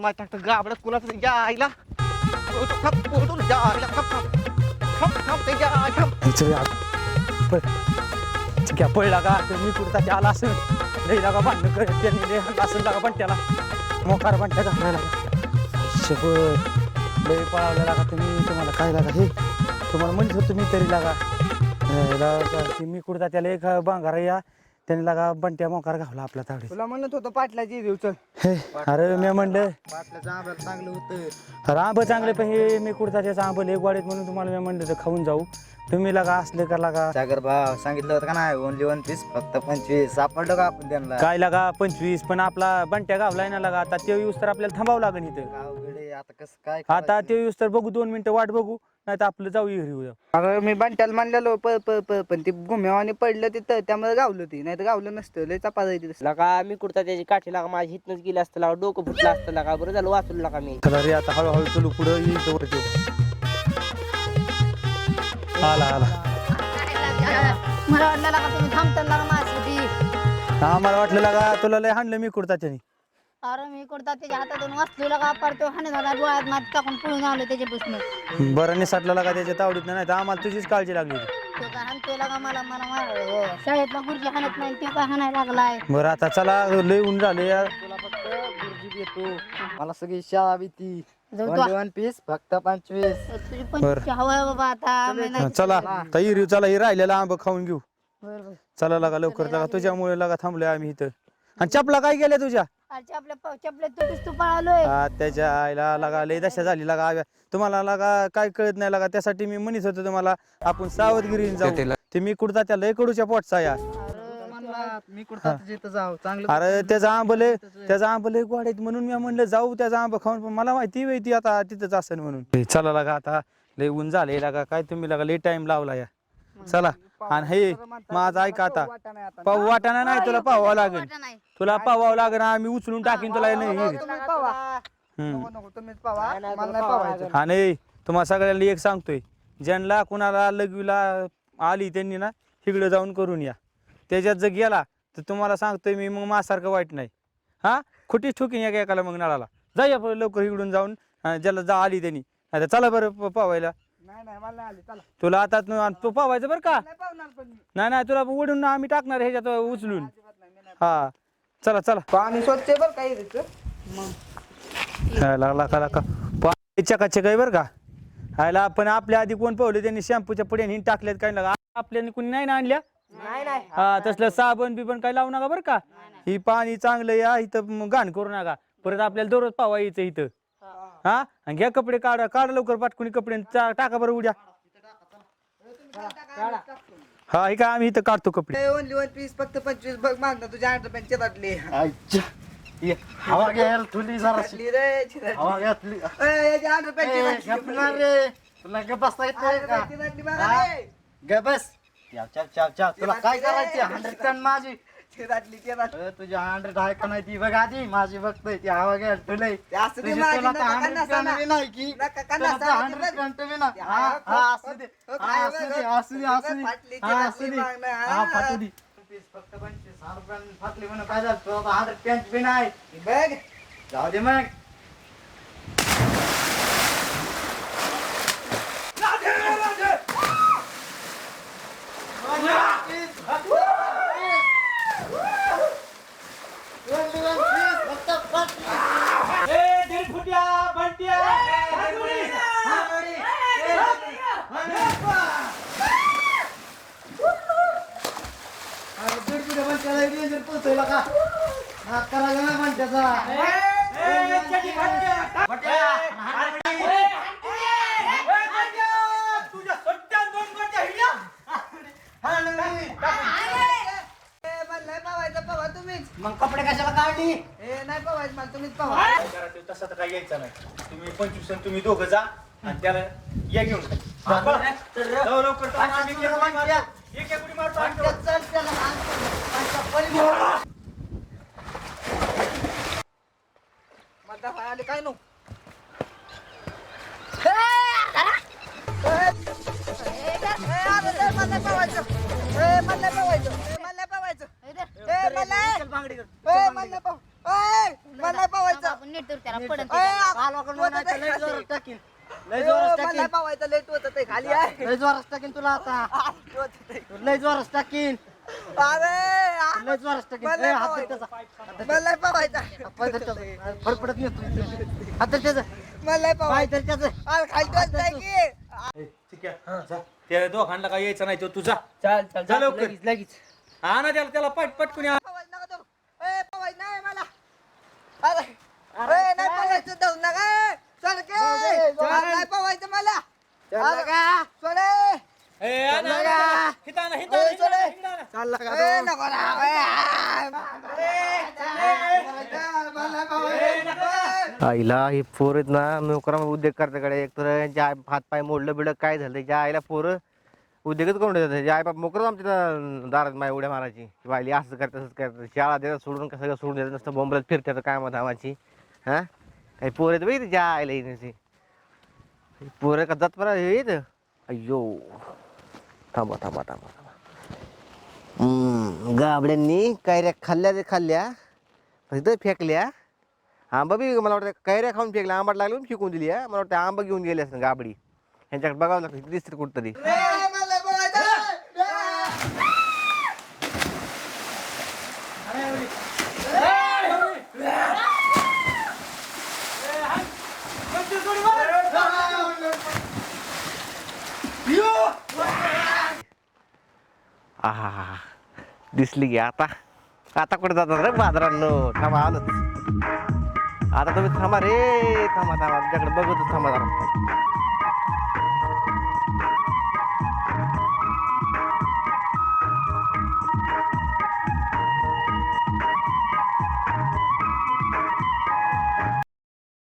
माझ्या टाकतं गाबडत कुणाचं या आईला आईला थांब, या. आई, थांब. पळला का तर मी कुठं आला असं लई लागा भांडण करत त्यांनी लई असेल लागा पण त्याला. मोकार भांड्या घालायला लागा. शपथ लई पळावलं लागा तुम्ही तुम्हाला काय लागा हे? तुम्हाला म्हणत होतो मी तरी लागा. हे लागा, मी कुठं त्याला एक बांगारा या. त्याने लागा बंट्या मोकार घावला आपला तावडे तुला म्हणत होतं पाटलाची देऊ चल. हे अरे मी म्हणलं पाटलाचं आंब्याला चांगलं होतं. रांब चांगले पण हे मी कुठं त्याचा आंब लई वाढेत म्हणून तुम्हाला मी म्हणलं तर खाऊन जाऊ. तुम्ही लागा असले का लागा. सागर भाव सांगितलं होतं का नाही ओनली वन पीस फक्त पंचवीस. सापडलं का आपण त्यांना? काय लागा पंचवीस पण आपला बंट्या गावलाय ना लागा. आता ते येऊस तर आपल्याला थांबावं लागेल इथं. आता कसं काय आता ते येऊस तर बघू दोन मिनिटं वाट बघू. नाही तर आपलं जाऊ घरी जाऊ अगं मी बंट्याला म्हणलेलो प प प पण ती गुम्यावाने पडलं तिथं त्यामुळे गावलं ती नाही तर गावलं नसतं लय चपा जायची तसं लका मी कुर्ता त्याची काठी लागा माझी हितनच गेली असतं लागा डोकं फुटलं असतं लागा बरं झालं वाचून लागा मी. चला रे आता हळूहळू चलू पुढं येईल आला आला. मला वाटलं का तुम्ही थांबता लागा माझ्यासाठी. हा मला वाटलं लागा तुला लय हाणलं मी कुडता त्याने. अरे मी त्याच्या हातातून वाचलेला का पार तो हाणे झाला डोळ्यात मात टाकून पळून आलो त्याच्यापासून. बरं निसाटला लागा त्याच्या तावडीत नाही तर आम्हाला तुझीच काळजी लागली होती. तो काय हाणतोय लागा मला मला मार शाळेतला गुरुजी हाणत नाही तो काय हाणायला लागलाय? बरं आता चला लय ऊन झालं यार. तुला फक्त गुरुजी देतो. मला सगळी शाळा भीती. जाऊ तो. वन पीस फक्त पंचवीस. तुझी पंचवीस हवा आहे बाबा आता मी नाही चला ताई रिव चला हे राहिलेला आंब खाऊन घेऊ. बरं, बरं. चला लागा लवकर लागा तुझ्यामुळे लागा थांबलोय आम्ही इथं. आणि चपला काय गेल्या तुझ्या? आपल्या तू पळालोय. हा, त्याच्या आईला लागा लय दशा झाली लागा. आव्या. तुम्हाला लागा काय कळत नाही लागा. त्यासाठी मी म्हणत होतो तुम्हाला आपण सावधगिरीने जाऊ. ते मी कुडता त्या लय कडूच्या पोटचा या. मी कुठं जिथं जाऊ चांगलं अरे त्याचा आंब लय त्याचा आंब लय गोड आहेत म्हणून मी म्हणलं जाऊ त्याचा आंब खाऊन पण मला माहिती माहिती आता तिथंच असेल म्हणून. चला लागा आता लय ऊन झालंय लागा. काय तुम्ही लागा लय टाइम लावला या. चला. आणि हे माझं ऐका आता. पाहू वाटाणा नाही तुला पाहावं लागेल. तुला पाहावं लागेल आम्ही उचलून टाकीन तुला नाही. विहिरीत. तुम्ही पावा. हम्म. नको नको तुम्हीच पावा. मला नाही पावायचं. हा तुम्हाला सगळ्यांना एक सांगतोय. ज्यांना कुणाला लघवीला आली त्यांनी ना तिकडे जाऊन करून या. त्याच्यात जर गेला तर तुम्हाला सांगतोय मी मग माझ्यासारखं वाईट नाही. हा? खोटी ठोकीन या एकाला मग नळाला. जाऊया लवकर इकडून जाऊन अं, ज्याला जा आली त्यांनी. आता चला बरं प- पावायला. नाही नाही मला नाही आली. चला. तुला आता तू तू पावायचं बरं का? नाही पण मी. नाही नाही तुला उडून आम्ही टाकणार ह्याच्यात उचलून. हा. चला चला. पाणी स्वच्छ आहे बरं काही तिथं हा, लागला का का पाणी चकाचक आहे बरं का? हायला आपण आपल्या आधी कोण पावले? त्यांनी शॅम्पूच्या पुढे टाकल्यात काही लागा आपल्याने कुणी नाही ना आणल्या? नाही नाही. हा तसलं साबण बिबण काही लावू नका बरं का? ही पाणी चांगलं या इथं घाण करू नका. परत आपल्याला दररोज पावा यायचं इथं. हा? आणि घ्या कपडे काढा काढा लवकर पाटकुनी कपडे आणि टाका बरं उद्या हा हे काय आम्ही इथं काढतो कपडे. ओनली वन पीस फक्त पंचवीस बघ मागणं तुझ्या आठ रुपयांची चिराटली हवा घ्यायला तुली जरा. चिराटली रे चिराटली हवा घातली ए, याची आठ रुपयांची गपणार रे. तुला गप बसता येत नाही का? चिराटली बघा रे. ग बस. चाव चाव चाव चाव तुला काय करायचे? हंड्रेड टन माझी. अ, तुझी हंड्रेड आहे का नाही ती बघ आधी. माझी बघतोय ती हवा घ्यायला तुला ते असू दे माझी, नका कन्ना सांगा. नाही की? नका कन्ना सांगा, हंड्रेड बघ. टन ना ते हा हवा हा फक्त- असू दे. फक्त हा, हवा असू बघ. दे असू दे असू दे. फाटली, हा असू चिराटली दे. मागणं, हा. हा. फाटू दे. फक्त पंचवीस हजार रुपयानं फाटली म्हणून काय झालं? तुला आता हंड्रेड पॅन्ट बी नाही. बघ. जाऊ दे मग किलो पण त्याला डेंजर पोहोचवला का हात करायला ना पण त्याचा ए, मला नाही पावायचं पावा तुम्हीच मग कपडे कशाला काढली? ए नाही पवायचं मला तुम्हीच पावा तसं तर काही यायचं नाही तुम्ही पंचवीस आणि तुम्ही दोघं जा आणि त्याला या घेऊन जाऊ लवकर आम्ही एक उडी एक उडी मारतो मला आले काय नो मला पावायचं ए मला पावायचं ए मला पावायचं ए मला ए मला पाव ए मला पावायचं आपण नीट धरू त्याला पडन कालवाकडून नाही तर लय जोरात टाकीन. लय जोरात टाकीन. पावायचं लेट होत ते खाली आहे. लय जोरात टाकीन तुला आता. लय जोरात टाकीन. अरे लय जोरात टाकीन मला ए, हात पावायचं. धर त्याचा. मला पावायचा पाय धर त्याचा. फडफडत नेतो हात धर त्याचं. मला पाय धर त्याचं. अरे खाली टोचताय की ठीक आहे. जा. त्या दोघांना काय यायचं नाही तो तुझा चल चल जा लवकर. लगेच लगेच. हा ना त्याला त्याला पट पटकून या. पावायचं नका धरू. ए, पावायचं नाही मला. अरे अरे नाही पावायचं धरू नका. के नाही पावायचं मला. अरे, सोडे ए, आणा, चल आणा, ए, का तो? आईला हे पोर आहेत ना नोकरा उद्योग करताकडे एक तर यांच्या आई हात पाय मोडलं बिडलं काय झालं त्याच्या आईला पोरं उद्योगच करून देतात त्याच्या आई बाप मोकरच आमच्या दारात माय उड्या मारायची किंवा आईली असं करतात तसंच करतात शाळा देतात सोडून का सगळं सोडून देतात नुसतं बोंबलत फिरतात काय मग धामाची हां काही पोर आहेत बाई त्याच्या आईला येण्याची पोरं का जात बरं हे येत अय्यो थांबा थांबा थांबा थांबा हम्म, गाबड्यांनी कैऱ्या खाल्ल्या ते खाल्ल्या तिथं फेकल्या. आंबा बी मला वाटतं कैऱ्या खाऊन फेकल्या आंबाट लागले म्हणून फेकून दिली हा. मला वाटतं आंबा घेऊन गेले असं गाबडी. ह्यांच्याकडे बघावं लागतं दिसतं कुठतरी. आहा दिसली की आता. आता कुठे जातात रे बाजारांनो? थांबा आलोच. आता तुम्ही थांबा रे. थांबा थांबा. तुमच्याकडे बघतो थांबा जरा.